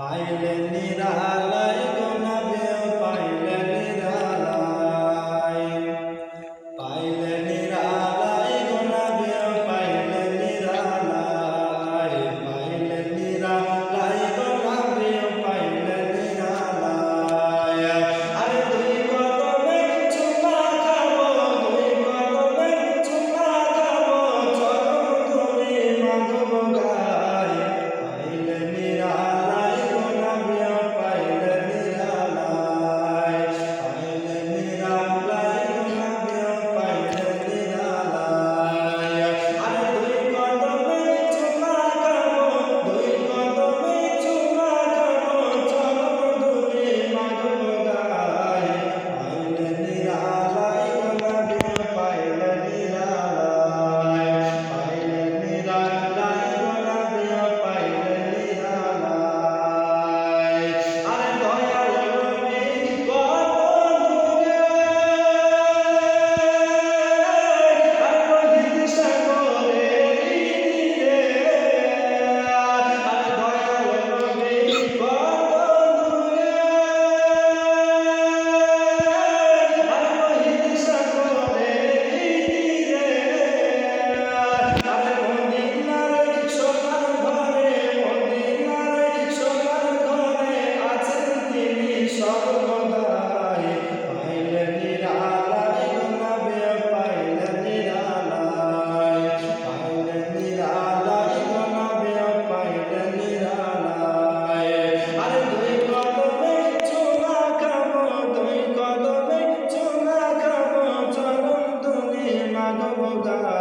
পাইলে নিরালয় গো নবী পাইলে মানবতা